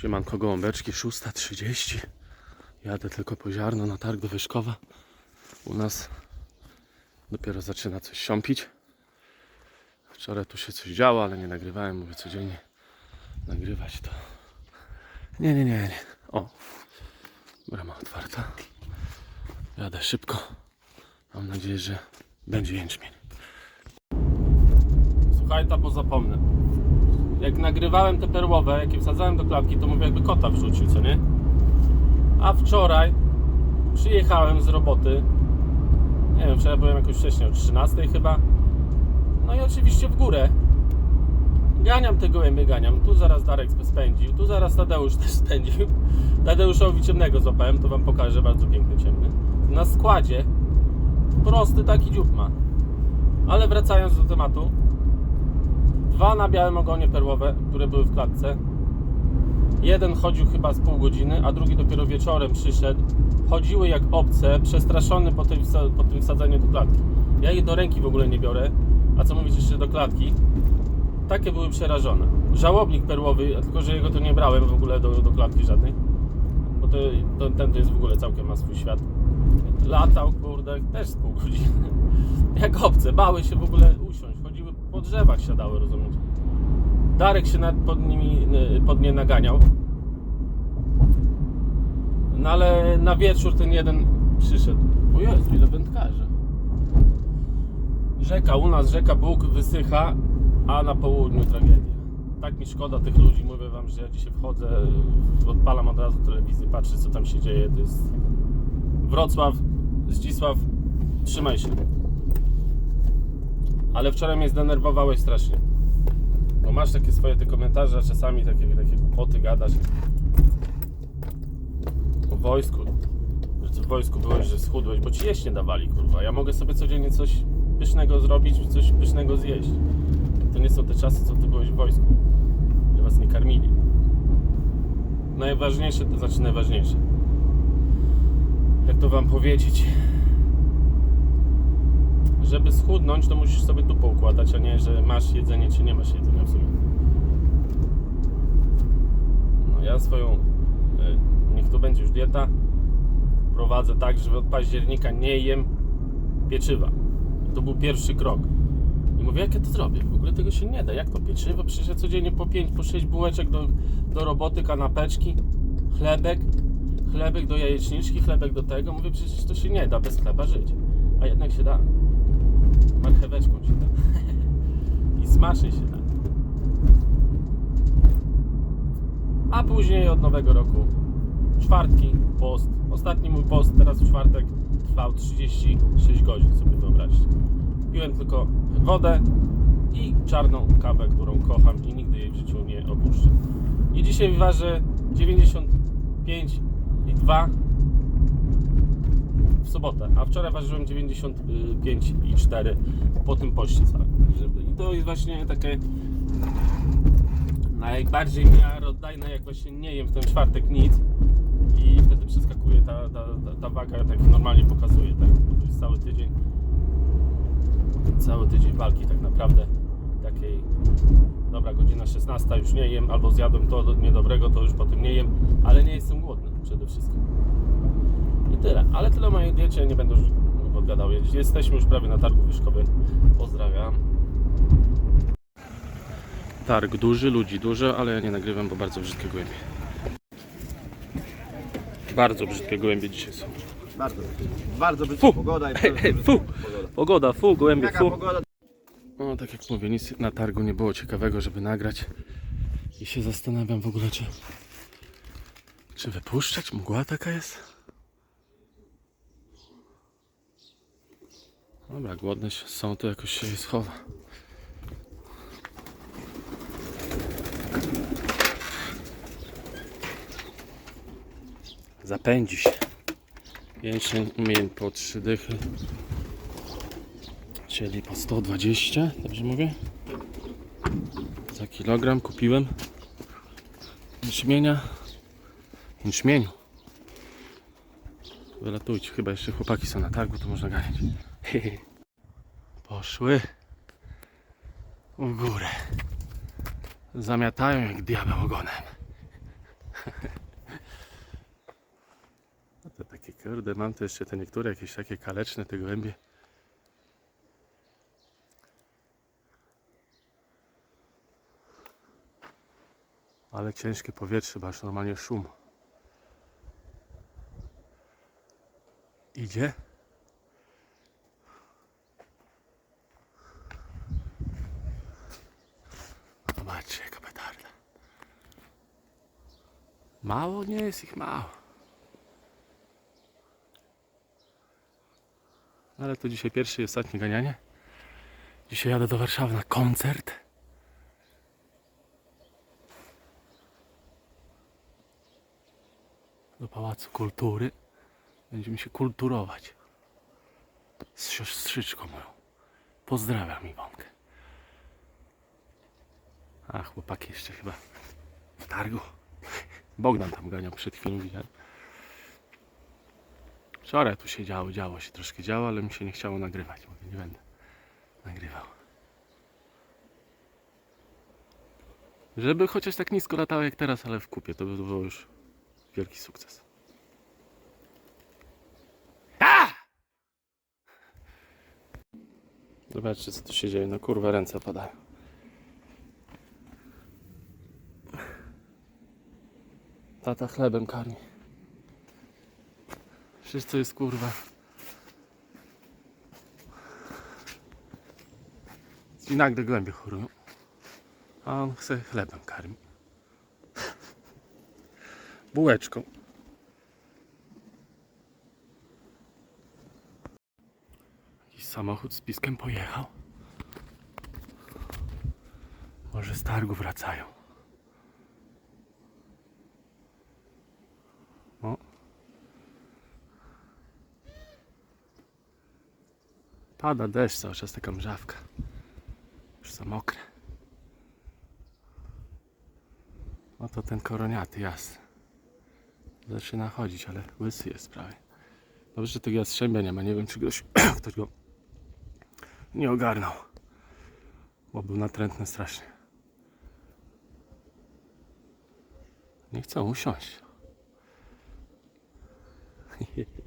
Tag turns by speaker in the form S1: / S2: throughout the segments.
S1: Siemanko gołąbeczki, 6.30. Jadę tylko po ziarno na targ do Wyszkowa. U nas dopiero zaczyna coś siąpić. Wczoraj tu się coś działo, ale nie nagrywałem. Mówię codziennie nagrywać to. Nie, nie, nie, nie. O, brama otwarta. Jadę szybko. Mam nadzieję, że będzie jęczmień. Słuchaj, ta, bo zapomnę. Jak nagrywałem te perłowe, jak wsadzałem do klatki, to mówię jakby kota wrzucił, co nie? A wczoraj przyjechałem z roboty. Nie wiem, wczoraj byłem jakoś wcześniej, o 13 chyba. No i oczywiście w górę. Ganiam te gołębie, ganiam. Tu zaraz Darek spędził, tu zaraz Tadeusz też spędził. Tadeuszowi ciemnego złapałem, to wam pokażę, bardzo piękny ciemny. Na składzie prosty taki dziób ma. Ale wracając do tematu, dwa na białym ogonie perłowe, które były w klatce. Jeden chodził chyba z pół godziny, a drugi dopiero wieczorem przyszedł. Chodziły jak obce, przestraszony po po tym wsadzeniu do klatki. Ja je do ręki w ogóle nie biorę, a co mówić jeszcze do klatki. Takie były przerażone. Żałobnik perłowy, tylko że jego to nie brałem w ogóle do, do klatki żadnej. Bo to, to, ten to jest w ogóle całkiem ma swój świat. Latał, kurde, też z pół godziny. Jak obce, bały się w ogóle usiąść. Po drzewach, siadały, rozumiesz? Darek się pod nimi, y, pod nie naganiał. No ale na wieczór ten jeden przyszedł. O Jezu, ile wędkarzy. Rzeka, u nas rzeka Bóg wysycha, a na południu tragedia. Tak mi szkoda tych ludzi, mówię wam, że ja dzisiaj wchodzę, odpalam od razu telewizję, patrzę co tam się dzieje, to jest Wrocław, Zdzisław, trzymaj się. Ale wczoraj mnie zdenerwowałeś strasznie. Bo masz takie swoje te komentarze, czasami takie, takie głupoty gadasz. O wojsku. Że ty w wojsku byłeś, że schudłeś, bo ci jeść nie dawali, kurwa. Ja mogę sobie codziennie coś pysznego zrobić, coś pysznego zjeść. To nie są te czasy, co ty byłeś w wojsku. Że was nie karmili. Najważniejsze, to znaczy najważniejsze. Jak to wam powiedzieć? Żeby schudnąć, to musisz sobie tu poukładać, a nie, że masz jedzenie, czy nie masz jedzenia w sumie. No ja swoją, e, niech to będzie już dieta, prowadzę tak, że od października nie jem pieczywa. To był pierwszy krok. I mówię, jak ja to zrobię? W ogóle tego się nie da. Jak to pieczywo? Przecież ja codziennie po 5, po 6 bułeczek do, do roboty, kanapeczki, chlebek, chlebek do jajeczniczki, chlebek do tego. Mówię, przecież to się nie da bez chleba żyć. A jednak się da. Marcheweczką się da. I smacznie się da. A później od nowego roku czwartki, post. Ostatni mój post teraz w czwartek trwał 36 godzin, sobie wyobraźcie. Piłem tylko wodę i czarną kawę, którą kocham i nigdy jej w życiu nie opuszczę. I dzisiaj ważę 95 i 2 w sobotę, a wczoraj ważyłem 95 i 4 po tym poście całym. Także i to jest właśnie takie najbardziej miarodajne, jak właśnie nie jem w ten czwartek nic i wtedy przeskakuje ta, ta, ta, ta waga, tak normalnie pokazuje, tak? Jest cały tydzień cały tydzień walki tak naprawdę takiej dobra godzina 16 już nie jem albo zjadłem to niedobrego to już po tym nie jem ale nie jestem głodny przede wszystkim tyle, ale tyle o mojej diecie nie będę już podgadał jesteśmy już prawie na targu Wyszkowy pozdrawiam targ duży, ludzi dużo, ale ja nie nagrywam, bo bardzo brzydkie gołębie bardzo brzydkie gołębie dzisiaj są
S2: Bardzo, bardzo brzydka
S1: Fu.
S2: pogoda i
S1: Hej,
S2: bardzo
S1: hej,
S2: brzydka
S1: fu.
S2: pogoda.
S1: pogoda, fu, gołębie,
S2: Jaka
S1: fu
S2: pogoda?
S1: No, tak jak mówię, nic na targu nie było ciekawego, żeby nagrać. I się zastanawiam w ogóle, czy, czy wypuszczać? Mgła taka jest? Dobra, głodne się- są, to jakoś się je schowa. Zapędzi się. Jęczmień mień po trzy dychy. Czyli po 120, dobrze mówię? Za kilogram kupiłem jęczmienia. Jęczmieniu. Wylatujcie, chyba jeszcze chłopaki są na targu, to można ganiać. Poszły w górę. Zamiatają jak diabeł ogonem. No to takie kurde, mam tu jeszcze te niektóre jakieś takie kaleczne te głębie. Ale ciężkie powietrze, bo aż normalnie szum. Idzie? Mało? Nie jest ich mało. Ale to dzisiaj pierwsze i ostatnie ganianie. Dzisiaj jadę do Warszawy na koncert. Do Pałacu Kultury. Będziemy się kulturować. Z siostrzyczką moją. Pozdrawiam Iwonkę. A chłopaki jeszcze chyba w targu. Bogdan tam ganiał przed chwilą widziałem. Wczoraj tu się działo, działo się troszkę działo, ale mi się nie chciało nagrywać. Mówię, nie będę nagrywał. Żeby chociaż tak nisko latało jak teraz, ale w kupie, to by było już wielki sukces. A! Zobaczcie co tu się dzieje. No kurwa ręce padają. Tata chlebem karmi. Co jest kurwa. I nagle głębie chorują. A on chce chlebem karmi. Bułeczką. Jakiś samochód z piskiem pojechał. Może z targu wracają. Pada deszcz, cały czas taka mrzawka. Już za mokre. Oto ten koroniaty jasny. Zaczyna chodzić, ale łysy jest prawie. Dobrze, że tego jastrzębia nie ma. Nie wiem, czy ktoś, ktoś go nie ogarnął. Bo był natrętny strasznie. Nie chcą usiąść.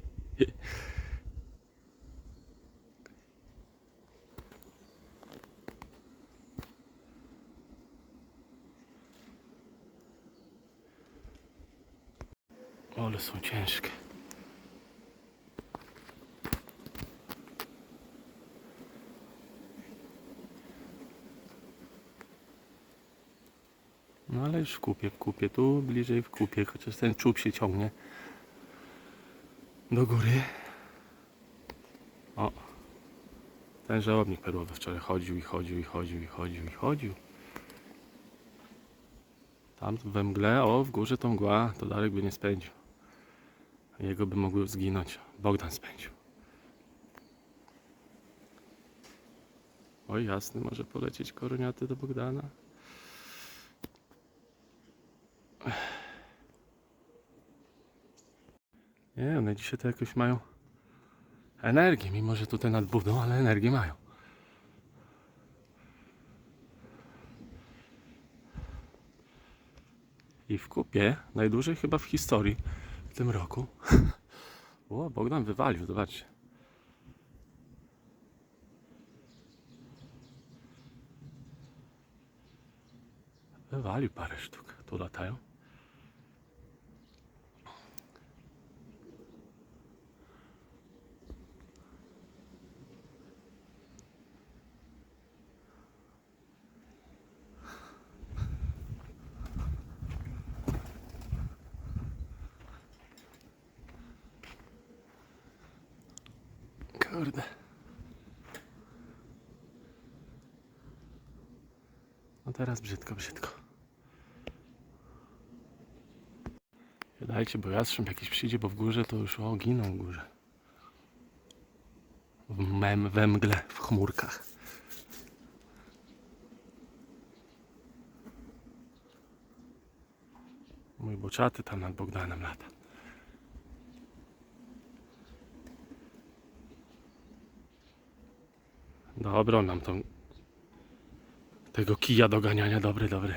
S1: Ale są ciężkie. No ale już w kupie, w kupie, tu bliżej w kupie, chociaż ten czub się ciągnie do góry. O, ten żałobnik perłowy wczoraj chodził i chodził i chodził i chodził i chodził. Tam we mgle, o w górze to mgła, to Darek by nie spędził. Jego by mogły zginąć. Bogdan spędził. Oj jasny, może polecieć koroniaty do Bogdana. Nie, one dzisiaj to jakoś mają energię, mimo że tutaj nad budą, ale energię mają. I w kupie, najdłużej chyba w historii w tym roku. O, Bogdan wywalił, zobaczcie. Wywalił parę sztuk, tu latają. No teraz brzydko, brzydko. Dajcie, bo jastrząb jakiś przyjdzie, bo w górze to już o, giną w górze. W mem, we mgle, w chmurkach. Mój boczaty tam nad Bogdanem lata. Dobra, mam tą tego kija do ganiania, dobry, dobry.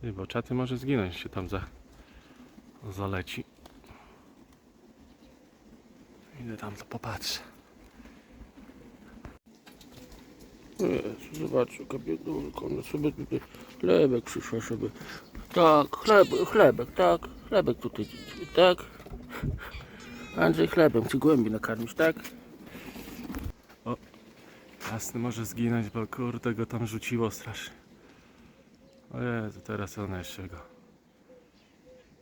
S1: Ty, bo czaty może zginąć, się tam za, zaleci. Idę tam to popatrzę. Jezu, zobacz, jaka biedulka, ona sobie tutaj chlebek przyszła sobie. Tak, chleb, chlebek, tak, chlebek tutaj, tak. Andrzej chlebem, ci głębi nakarmisz, tak? Jasny może zginąć, bo kurde go tam rzuciło strasznie. O Jezu, teraz one jeszcze go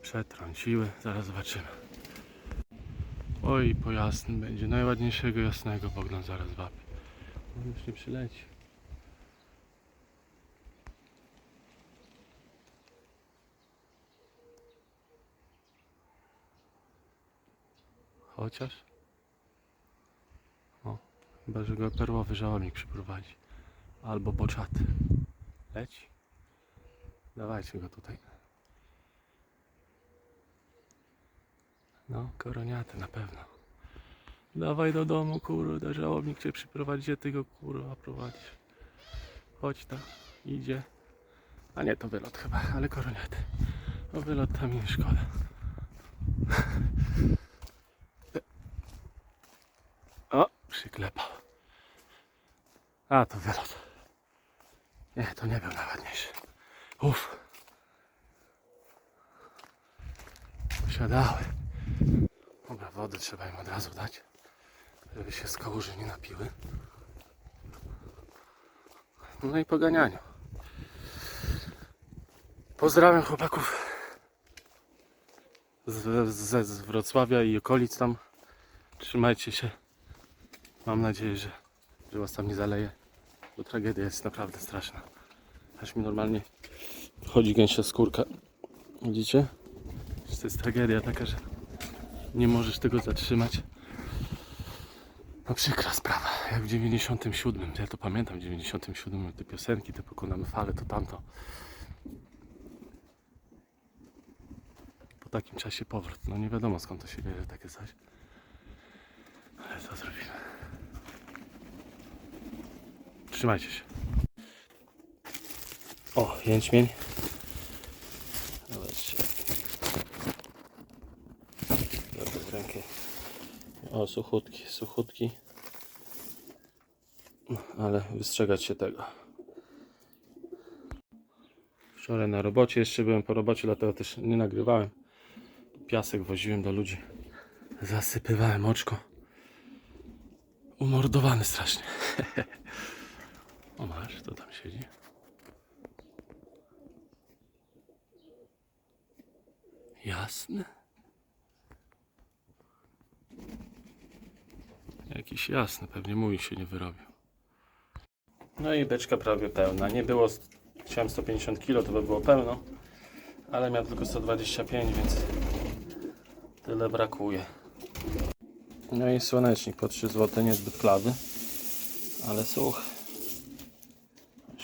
S1: przetrąciły, zaraz zobaczymy. Oj, po jasnym będzie, najładniejszego jasnego Bogdan zaraz wapie. On już nie przyleci. Chociaż? Chyba, że go perłowy żałobnik przyprowadzi. Albo boczaty. Leci. Dawajcie go tutaj. No, koroniaty na pewno. Dawaj do domu, kurde, żałobnik cię przyprowadzi, gdzie ty go kurwa prowadzisz. Chodź tam, idzie. A nie, to wylot chyba, ale koroniaty. O wylot tam nie szkoda. O, przyklepał. A, to wylot. Nie, to nie był najładniejszy. Uff. Posiadały. Dobra, wody trzeba im od razu dać, żeby się z kałuży nie napiły. No i po ganianiu. Pozdrawiam chłopaków z, z, z Wrocławia i okolic tam. Trzymajcie się. Mam nadzieję, że, że was tam nie zaleje, bo tragedia jest naprawdę straszna. Aż mi normalnie chodzi gęsia skórka. Widzicie? To jest tragedia taka, że nie możesz tego zatrzymać. No przykra sprawa, jak w 97, ja to pamiętam w 97, te piosenki, te pokonamy fale, to tamto. Po takim czasie powrót, no nie wiadomo skąd to się bierze takie coś. Ale co zrobimy? Trzymajcie się. O, jęczmień. Zobaczcie. Dobra, w rękę. O, suchutki, suchutki. No, Ale wystrzegać się tego. Wczoraj na robocie, jeszcze byłem po robocie, dlatego też nie nagrywałem. Piasek woziłem do ludzi. Zasypywałem oczko. Umordowany strasznie. o masz, kto tam siedzi? Jasne. Jakiś jasny, pewnie mój się nie wyrobił. No i beczka prawie pełna. Nie było, chciałem 150 kg, to by było pełno, ale miał tylko 125, więc tyle brakuje. No i słonecznik po 3 zł, niezbyt klawy, ale suchy.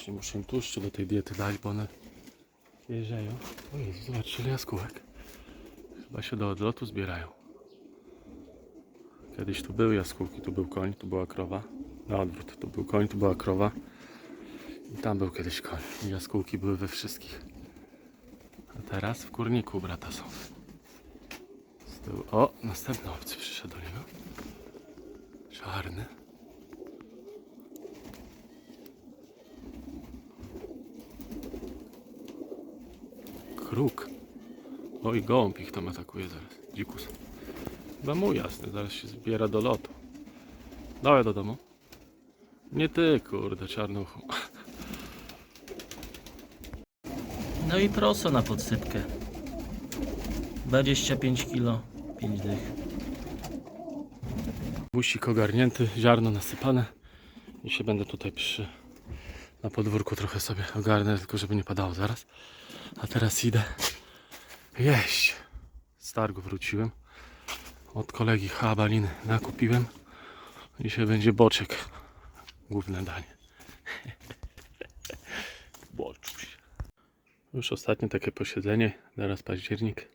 S1: Właśnie muszę im tłuszczu do tej diety dać, bo one jeżeją. O Jezu, zobaczcie ile jaskółek. Chyba się do odlotu zbierają. Kiedyś tu były jaskółki, tu był koń, tu była krowa. Na odwrót, tu był koń, tu była krowa. I tam był kiedyś koń. I jaskółki były we wszystkich. A teraz w kurniku brata są. Z tyłu. O, następny obcy przyszedł do niego. Czarny. Kruk. Oj, gołąb ich tam atakuje zaraz. Dzikus. Chyba mój jasny, zaraz się zbiera do lotu. Dawaj do domu. Nie ty, kurde, czarnuchu.
S3: No i proso na podsypkę. 25 kg, 5 dych.
S1: Busik ogarnięty, ziarno nasypane. I się będę tutaj przy... Na podwórku trochę sobie ogarnę, tylko żeby nie padało zaraz. A teraz idę jeść. Z targu wróciłem. Od kolegi habaliny nakupiłem. Dzisiaj będzie boczek. Główne danie. Boczuś. Już ostatnie takie posiedzenie. Teraz październik.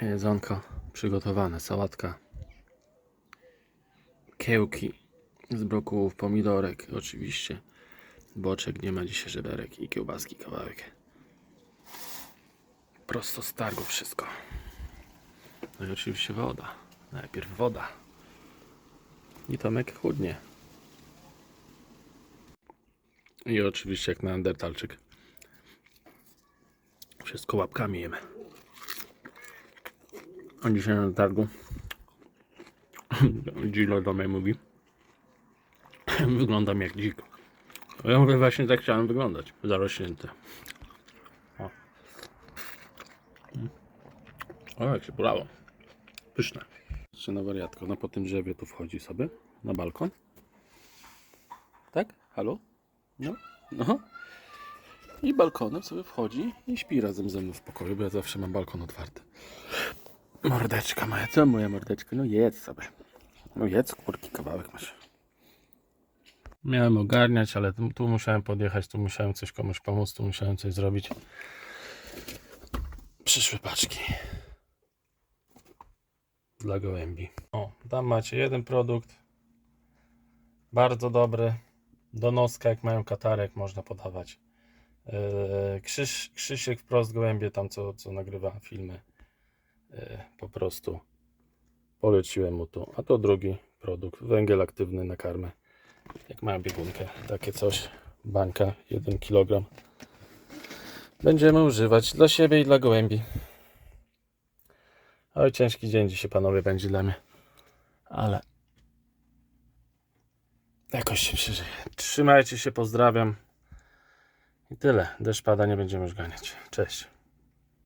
S1: Jedzonko przygotowane. Sałatka. Kiełki z brokułów, pomidorek oczywiście. Boczek, nie ma dzisiaj żeberek i kiełbaski kawałek. Prosto z targu wszystko. No i oczywiście woda. Najpierw woda. I Tomek chudnie. I oczywiście jak neandertalczyk. Wszystko łapkami jemy. A dzisiaj na targu Gilo do mnie mówi Wyglądam jak dzik. Ja mówię właśnie tak chciałem wyglądać. Zarośnięty. O. O, jak się bolało. Pyszne. Jeszcze na wariatko. No po tym drzewie tu wchodzi sobie na balkon. Tak? Halo? No. No. I balkonem sobie wchodzi i śpi razem ze mną w pokoju, bo ja zawsze mam balkon otwarty. Mordeczka moja, co moja mordeczka? No jedz sobie. No jedz, kurki, kawałek masz. Miałem ogarniać, ale tu, musiałem podjechać, tu musiałem coś komuś pomóc, tu musiałem coś zrobić. Przyszły paczki. Dla gołębi. O, tam macie jeden produkt. Bardzo dobry. Do noska, jak mają katarek, można podawać. Yy, Krzyś, Krzysiek wprost gołębie, tam co, co nagrywa filmy. Yy, po prostu poleciłem mu tu. A to drugi produkt. Węgiel aktywny na karmę. Jak mają biegunkę. Takie coś. Bańka 1 kg. Będziemy używać dla siebie i dla gołębi. Oj, ciężki dzień dzisiaj panowie będzie dla mnie. Ale jakoś się przeżyje. Trzymajcie się, pozdrawiam. I tyle. Deszcz pada, nie będziemy już ganiać. Cześć.